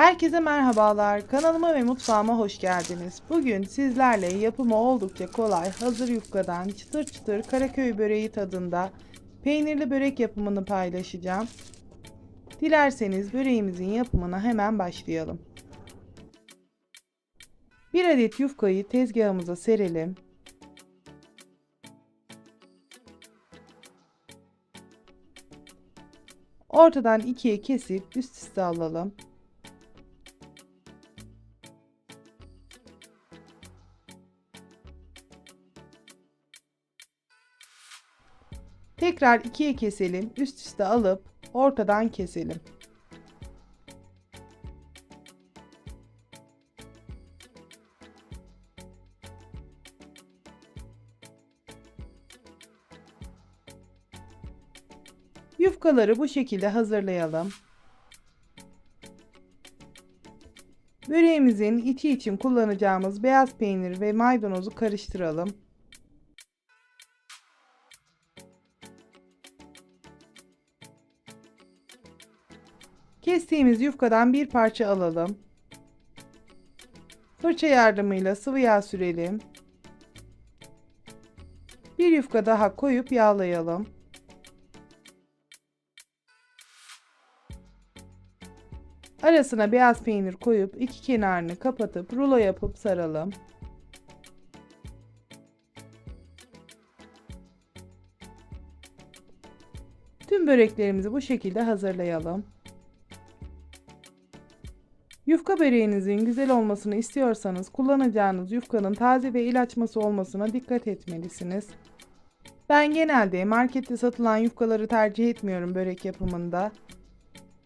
Herkese merhabalar. Kanalıma ve mutfağıma hoş geldiniz. Bugün sizlerle yapımı oldukça kolay, hazır yufkadan çıtır çıtır Karaköy böreği tadında peynirli börek yapımını paylaşacağım. Dilerseniz böreğimizin yapımına hemen başlayalım. Bir adet yufkayı tezgahımıza serelim. Ortadan ikiye kesip üst üste alalım. Tekrar ikiye keselim. Üst üste alıp ortadan keselim. Yufkaları bu şekilde hazırlayalım. Böreğimizin içi için kullanacağımız beyaz peynir ve maydanozu karıştıralım. Kestiğimiz yufkadan bir parça alalım. Fırça yardımıyla sıvı yağ sürelim. Bir yufka daha koyup yağlayalım. Arasına beyaz peynir koyup iki kenarını kapatıp rulo yapıp saralım. Tüm böreklerimizi bu şekilde hazırlayalım. Yufka böreğinizin güzel olmasını istiyorsanız kullanacağınız yufkanın taze ve il açması olmasına dikkat etmelisiniz. Ben genelde markette satılan yufkaları tercih etmiyorum börek yapımında.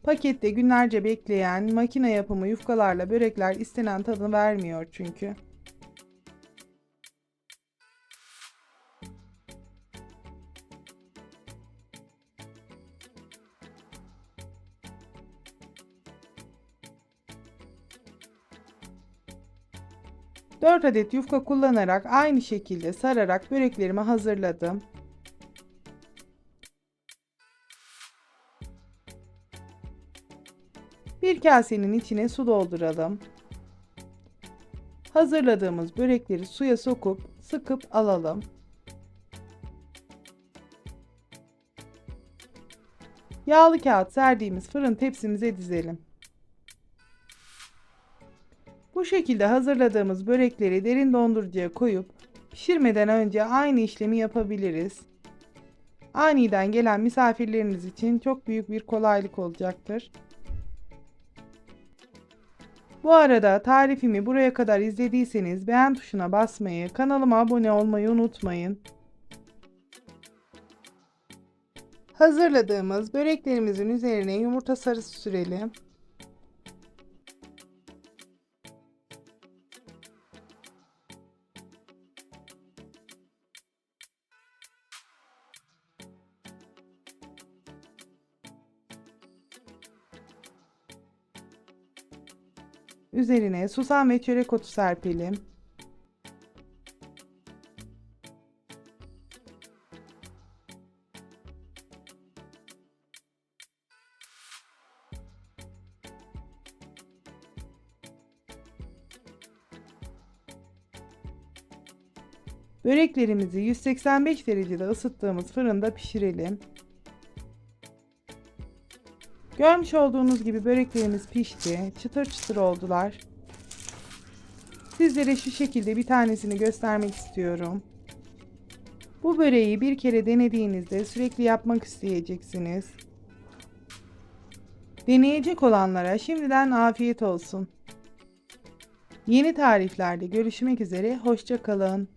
Pakette günlerce bekleyen makine yapımı yufkalarla börekler istenen tadını vermiyor çünkü. Dört adet yufka kullanarak aynı şekilde sararak böreklerimi hazırladım. Bir kasenin içine su dolduralım. Hazırladığımız börekleri suya sokup sıkıp alalım. Yağlı kağıt serdiğimiz fırın tepsimize dizelim. Bu şekilde hazırladığımız börekleri derin dondurucuya koyup pişirmeden önce aynı işlemi yapabiliriz. Aniden gelen misafirleriniz için çok büyük bir kolaylık olacaktır. Bu arada tarifimi buraya kadar izlediyseniz beğen tuşuna basmayı, kanalıma abone olmayı unutmayın. Hazırladığımız böreklerimizin üzerine yumurta sarısı sürelim. Üzerine susam ve çörek otu serpelim. Böreklerimizi 185 derecede ısıttığımız fırında pişirelim. Görmüş olduğunuz gibi böreklerimiz pişti. Çıtır çıtır oldular. Sizlere şu şekilde bir tanesini göstermek istiyorum. Bu böreği bir kere denediğinizde sürekli yapmak isteyeceksiniz. Deneyecek olanlara şimdiden afiyet olsun. Yeni tariflerde görüşmek üzere, hoşça kalın.